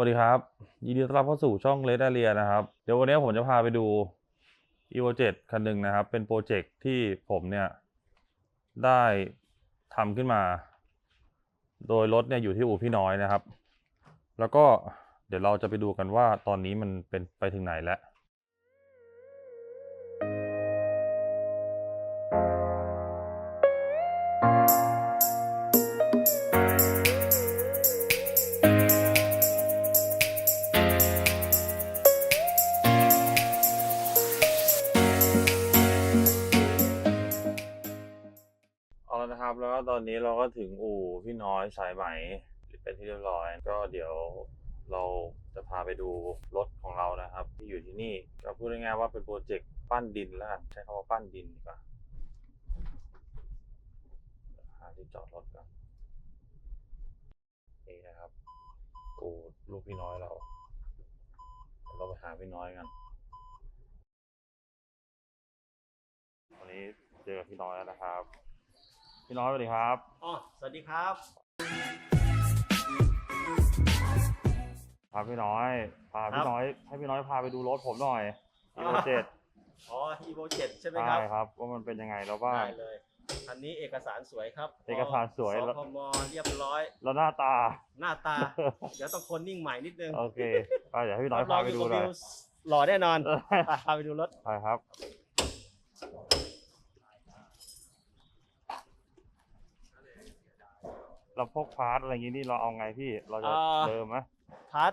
วัสดีครับ ยินดีต้อนรับเข้าสู่ช่องเลด a เรียนะครับ เดี๋ยววันนี้ผมจะพาไปดู evo 7คันหนึ่งนะครับ เป็นโปรเจกต์ที่ผมเนี่ย ได้ทำขึ้นมา โดยรถเนี่ยอยู่ที่อู่พี่น้อยนะครับ แล้วก็เดี๋ยวเราจะไปดูกันว่าตอนนี้มันเป็นไปถึงไหนแล้ว นะครับ แล้วก็ตอนนี้เราก็ถึงอู่พี่น้อยสายไหมเป็นที่เรียบร้อย ก็เดี๋ยวเราจะพาไปดูรถของเรานะครับ ที่อยู่ที่นี่ก็พูดง่ายๆว่าเป็นโปรเจกต์ปั้นดินแล้วกันใช้คำว่าปั้นดินดีกว่าหาที่จอดรถก่อนนี่นะครับอู่ลูกพี่น้อยเราเดี๋ยวเราไปหาพี่น้อยกันวันนี้เจอกับพี่น้อยแล้วนะครับ พี่น้อยสวัสดีครับอ๋อสวัสดีครับ พาพี่น้อยพาครัพี่บน้อย ให้พี่น้อยพาไปดูรถผมหน่อยอ๋อีอโวเจ็ดอ๋อ evo 7ใช่ไหมใช่ครับครับ ว่ามันเป็นยังไงแล้วบ้าง ได้เลยอันนี้เอกสารสวยครับ เอกสารสวยสแล้วคมเรียบร้อย แล้วหน้าตา หน้าตา เดี๋ยวต้องคนนิ่งใหม่นิดนึง โอเคไปเดี๋ยวให้พี่น้อยรับรพาองไปอยู่ดูกับหน่อยวิวหล่อแน่นอนเออไปพาไปดูรถ ไปครับ เราพกพาร์ทอะไรอย่างงี้นี่เราเอาไงพี่เราจะอ่า เดิมไหมพาร์ท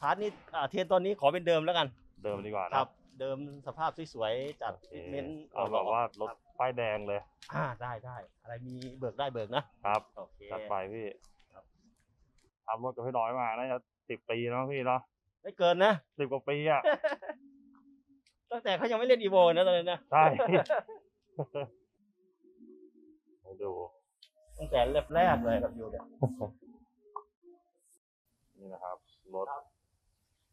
พาร์ทนี่อ่าเทียนตัวนี้ขอเป็นเดิมแล้วกันเดิมดีกว่าคนะรับ เดิมสภาพสวยๆจัดโอเคทรีทเมนต์เอาแบบว่ารถป้ายแดงเลยอ่าได้ได้อะไรมีเบิกได้เบิกนะครับโอเค จัดไปพี่ครับ ทำรถกับพี่น้อยมาน่าจะสิบปีแล้วพี่เนาะไม่เกินนะ สิบกว่าปีอะ ตั้งแต่เขายังไม่เล่น evo นะตอนนั้นนะ ใช่ให้ดู ตั้งแต่แรกๆเลยกับยูเนี่ยนี่นะครับรถ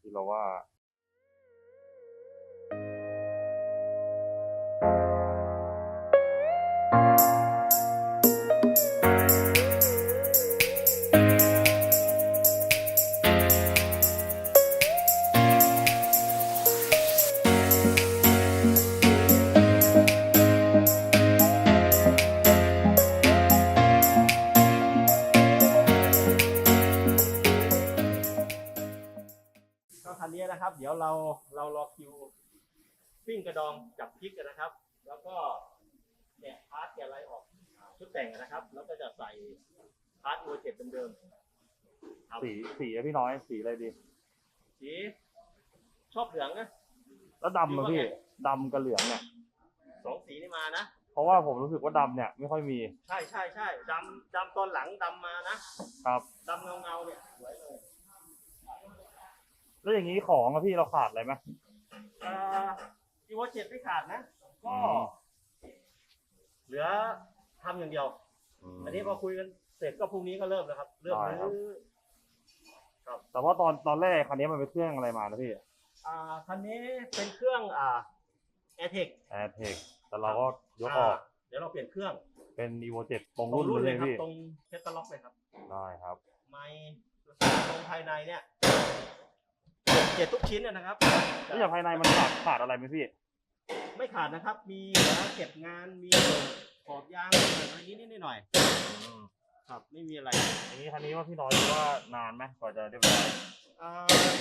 ที่เราว่า นนี้นะครับ เดี๋ยวเราเรารอคิวปิ้งกระดองจับพริกกันนะครับ แล้วก็แกะพาร์ทแกะอะไรออกชุดแต่งนะครับ แล้วก็จะใส่พาร์ทโอเจ็ดเดิมๆครับสีสีอะพี่น้อยสีอะไรดีสีชอบเหลืองนะ แล้วดำอะพี่สีว่าไงดำกับเหลืองเนี่ยสองสีนี่มานะ เพราะว่าผมรู้สึกว่าดำเนี่ยไม่ค่อยมี ใช่ใช่ใช่ดำดำตอนหลังดำมานะครับ ดำเงาเงาๆเนี่ยสวยเลย แล้วอย่างนี้ของอะพี่เราขาดอะไรไหมอ่าอีโวเจ็ดไม่ขาดนะ ก็อืมเหลือทำอย่างเดียว อันนี้พอคุยกันเสร็จก็พรุ่งนี้ก็เริ่มแล้วครับ เริ่มได้ครับ รื้อแต่ว่าตอนตอนแรกคันนี้มันเป็นเครื่องอะไรมานะพี่อ่าคันนี้เป็นเครื่องอ่าแอร์เทคแอร์เทคแต่เราก็ยกออกเดี๋ยวเราเปลี่ยนเครื่องเป็น evo 7ตรงตรงรุ่นรุ่นเลเลยยครับพี่ตรงเทสต์ล็อกเลยครับ ได้ครับ ไม้ตรงภายในเนี่ย เจ็ดทุกชิ้นนะนะครับ แล้วอย่างภายในมันขาดขาดอะไรไหมพี่ ไม่ขาดนะครับ มีเหลือเก็บงาน มีขอบยางอะไรนิดนิดๆหน่อยๆครับ ไม่มีอะไรอย่างนี้คันนี้ว่าพี่น้อยคิดว่านานไหมกว่าจะเรียบร้อยอ่า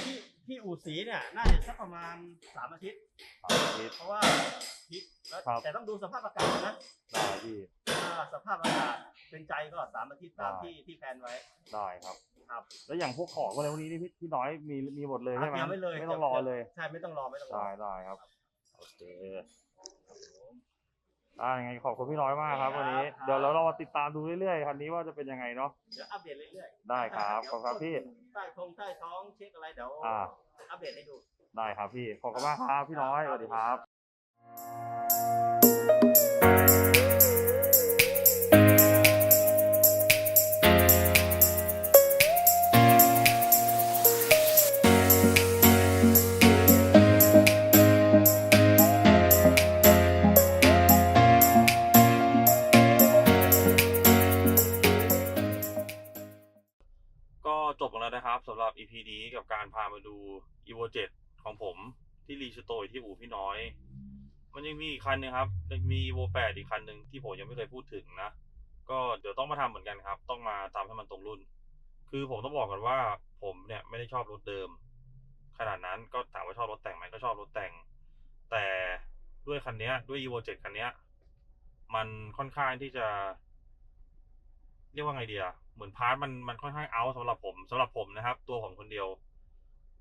ที่ที่อู่สีเนี่ย น่าจะสักประมาณสามอาทิตย์ สามอาทิตย์ เพราะว่าพริกแล้วครับ แต่ต้องดูสภาพอากาศนะได้พี่ ถ้าสภาพอากาศเป็นใจก็สามอาทิตย์ตามได้ ที่ที่แพลนไว้ ได้ครับ ครับแล้วอย่างพวกของอะไรพวกนี้นี่พี่พี่น้อยมีมีหมดเลยใช่ไหมเตรียมไว้เลยไม่ต้องรอเลยใช่ไม่ต้องรอไม่ต้องรอได้ได้ครับโอเคได้ยังไงขอบคุณพี่น้อยมากครับวันนี้เดี๋ยวเราเรามาติดตามดูเรื่อยๆคันนี้ว่าจะเป็นยังไงเนาะเดี๋ยวอัปเดตเรื่อยๆได้ครับขอบคุณครับพี่ใต้ทงใต้ท้องเช็คอะไรเดี๋ยวอ่าอัปเดตให้ดูได้ครับพี่ขอบคุณมากครับพี่น้อยสวัสดีครับ ครับสำหรับ EP นี้กับการพามาดู evo 7 ของผมที่รีสโตร์ที่อู่พี่น้อย มันยังมีอีกคันหนึงครับยังมี evo 8 อีกคันหนึ่งที่ผมยังไม่เคยพูดถึงนะ ก็เดี๋ยวต้องมาทำเหมือนกันครับ ต้องมาทำให้มันตรงรุ่น คือผมต้องบอกกันว่าผมเนี่ยไม่ได้ชอบรถเดิม ขนาดนั้นก็ถามว่าชอบรถแต่งไหมก็ชอบรถแต่ง แต่ด้วยคันนี้ด้วย evo 7 คันนี้มันค่อนข้างที่จะ เรียกว่าไงเดีอะ เหมือนพาร์ทมันมันค่อนข้างเอาสำหรับผมสำหรับผมนะครับ ตัวผมคนเดียว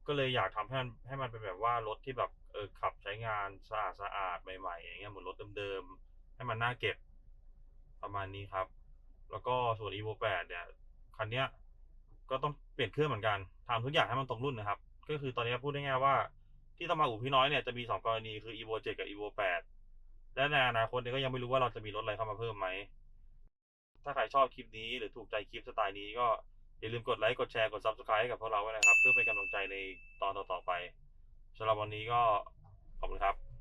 ก็เลยอยากทำให้มันให้มันเป็นแบบว่ารถที่แบบเออขับใช้งานสะอาดสะอาดใหม่ๆอย่างเงี้ยเหมือนรถเดิมๆให้มันน่าเก็บประมาณนี้ครับ แล้วก็ส่วน evo 8เนี่ยคันเนี้ยก็ต้องเปลี่ยนเครื่องเหมือนกันทำทุกอย่างให้มันตรงรุ่นนะครับ ก็คือตอนนี้พูดได้ง่ายๆว่าที่ต้องมาอู่พี่น้อยเนี่ยจะมีสองกรณีคือ evo 7 กับ evo 8และในอนาคตเนี่ยก็ยังไม่รู้ว่าเราจะมีรถอะไรเข้ามาเพิ่มไหม ถ้าใครชอบคลิปนี้หรือถูกใจคลิปสไตล์นี้ก็อย่าลืมกดไลค์กดแชร์กด subscribe ให้กับพวกเราไว้นะครับ เพื่อเป็นกำลังใจในตอนต่อๆไปสำหรับวันนี้ก็ขอบคุณครับ